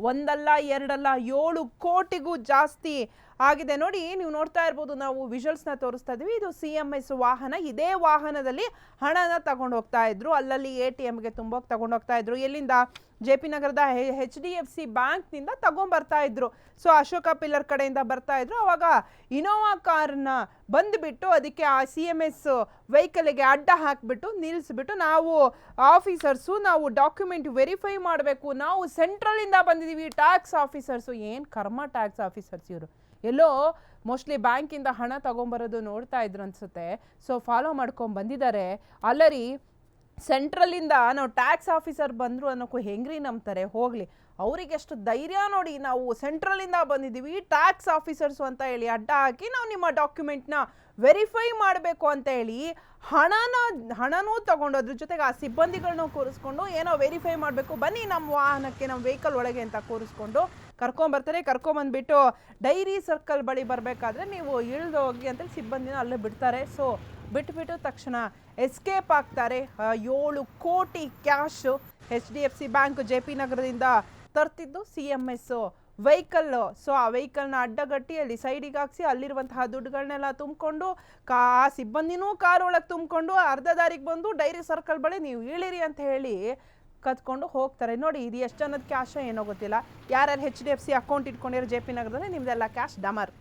ಒಂದಲ್ಲ ಎರಡಲ್ಲ ಏಳು ಕೋಟಿಗೂ ಜಾಸ್ತಿ ಆಗಿದೆ. ನೋಡಿ, ನೀವು ನೋಡ್ತಾ ಇರ್ಬೋದು, ನಾವು ವಿಜುವಲ್ಸ್ನ ತೋರಿಸ್ತಾ ಇದೀವಿ ಇದು ಸಿ ಎಂ ಎಸ್ ವಾಹನ. ಇದೇ ವಾಹನದಲ್ಲಿ ಹಣನ ತಗೊಂಡು ಹೋಗ್ತಾ ಇದ್ರು. ಅಲ್ಲಲ್ಲಿ ಎ ಟಿ ಎಮ್ಗೆ ತುಂಬೋಗಿ ತಗೊಂಡು ಹೋಗ್ತಾ ಇದ್ರು. ಎಲ್ಲಿಂದ? ಜೆ ಪಿ ನಗರದ ಹೆಚ್ ಡಿ ಎಫ್ ಸಿ ಬ್ಯಾಂಕ್ನಿಂದ ತಗೊಂಬರ್ತಾ ಇದ್ರು. ಸೊ ಅಶೋಕ ಪಿಲ್ಲರ್ ಕಡೆಯಿಂದ ಬರ್ತಾ ಇದ್ರು. ಅವಾಗ ಇನೋವಾ ಕಾರ್ನ ಬಂದುಬಿಟ್ಟು ಅದಕ್ಕೆ ಆ ಸಿ ಎಂ ಎಸ್ ವೆಹಿಕಲ್ಗೆ ಅಡ್ಡ ಹಾಕಿಬಿಟ್ಟು ನಿಲ್ಲಿಸ್ಬಿಟ್ಟು ನಾವು ಆಫೀಸರ್ಸು ನಾವು ಡಾಕ್ಯುಮೆಂಟ್ ವೆರಿಫೈ ಮಾಡಬೇಕು. ನಾವು ಸೆಂಟ್ರಲಿಂದ ಬಂದಿದ್ದೀವಿ ಟ್ಯಾಕ್ಸ್ ಆಫೀಸರ್ಸು ಏನು ಕರ್ಮ ಟ್ಯಾಕ್ಸ್ ಆಫೀಸರ್ಸ್ ಇವರು? ಎಲ್ಲೋ ಮೋಸ್ಟ್ಲಿ ಬ್ಯಾಂಕಿಂದ ಹಣ ತಗೊಂಬರೋದು ನೋಡ್ತಾ ಇದ್ರು ಅನ್ಸುತ್ತೆ. ಸೊ ಫಾಲೋ ಮಾಡ್ಕೊಂಡು ಬಂದಿದ್ದಾರೆ. ಅಲ್ಲರಿ ಸೆಂಟ್ರಲಿಂದ ನಾವು ಟ್ಯಾಕ್ಸ್ ಆಫೀಸರ್ ಬಂದರು ಅನ್ನೋಕ್ಕೂ ಹೆಂಗ್ರಿ ನಂಬ್ತಾರೆ? ಹೋಗಲಿ. ಅವರಿಗೆ ಎಷ್ಟು ಧೈರ್ಯ ನೋಡಿ ನಾವು ಸೆಂಟ್ರಲಿಂದ ಬಂದಿದ್ದೀವಿ ಟ್ಯಾಕ್ಸ್ ಆಫೀಸರ್ಸು ಅಂತ ಹೇಳಿ ಅಡ್ಡ ಹಾಕಿ ನಾವು ನಿಮ್ಮ ಡಾಕ್ಯುಮೆಂಟ್ನ ವೆರಿಫೈ ಮಾಡಬೇಕು ಅಂತ ಹೇಳಿ ಹಣನ, ಹಣನೂ ತಗೊಂಡು ಅದ್ರ ಜೊತೆಗೆ ಆ ಸಿಬ್ಬಂದಿಗಳನ್ನೂ ಕೂರಿಸ್ಕೊಂಡು ಏನೋ ವೆರಿಫೈ ಮಾಡಬೇಕು. ಬನ್ನಿ ನಮ್ಮ ವಾಹನಕ್ಕೆ, ನಮ್ಮ ವೆಹಿಕಲ್ ಒಳಗೆ ಅಂತ ಕೂರಿಸ್ಕೊಂಡು ಕರ್ಕೊಂಬರ್ತಾರೆ, ಕರ್ಕೊಂಬಂದ್ಬಿಟ್ಟು ಡೈರಿ ಸರ್ಕಲ್ ಬಳಿ ಬರಬೇಕಾದ್ರೆ ನೀವು ಇಳಿದು ಹೋಗಿ ಅಂತೇಳಿ ಸಿಬ್ಬಂದಿನ ಅಲ್ಲೇ ಬಿಡ್ತಾರೆ. ಸೊ ಬಿಟ್ಬಿಟ್ಟು ತಕ್ಷಣ ಎಸ್ಕೇಪ್ ಆಗ್ತಾರೆ. ಏಳು ಕೋಟಿ cash H D F C bank J P ನಗರದಿಂದ ತರ್ತಿದ್ದು C M S vehicle. So ಆ ವೆಹಿಕಲ್ನ ಅಡ್ಡಗಟ್ಟಿ ಅಲ್ಲಿ ಸೈಡಿಗೆ ಹಾಕ್ಸಿ ಅಲ್ಲಿರುವಂತಹ ದುಡ್ಡುಗಳನ್ನೆಲ್ಲ ತುಂಬಿಕೊಂಡು ಕಾ ಸಿಬ್ಬಂದಿನೂ ಕಾರ್ ಒಳಗೆ ತುಂಬಿಕೊಂಡು ಅರ್ಧ ದಾರಿಗೆ ಬಂದು ಡೈರಿ ಸರ್ಕಲ್ ಬಳಿ ನೀವು ಇಳಿರಿ ಅಂತ ಹೇಳಿ ಕತ್ಕೊಂಡು ಹೋಗ್ತಾರೆ. ನೋಡಿ, ಇದು ಎಷ್ಟು ಜನದ ಕ್ಯಾಶ್ ಏನೋ ಗೊತ್ತಿಲ್ಲ. ಯಾರ್ಯಾರು H D F C account ಇಟ್ಕೊಂಡಿರೋ J P ನಗರದಲ್ಲಿ ನಿಮ್ದೆಲ್ಲ ಕ್ಯಾಶ್ ಡಮರ್.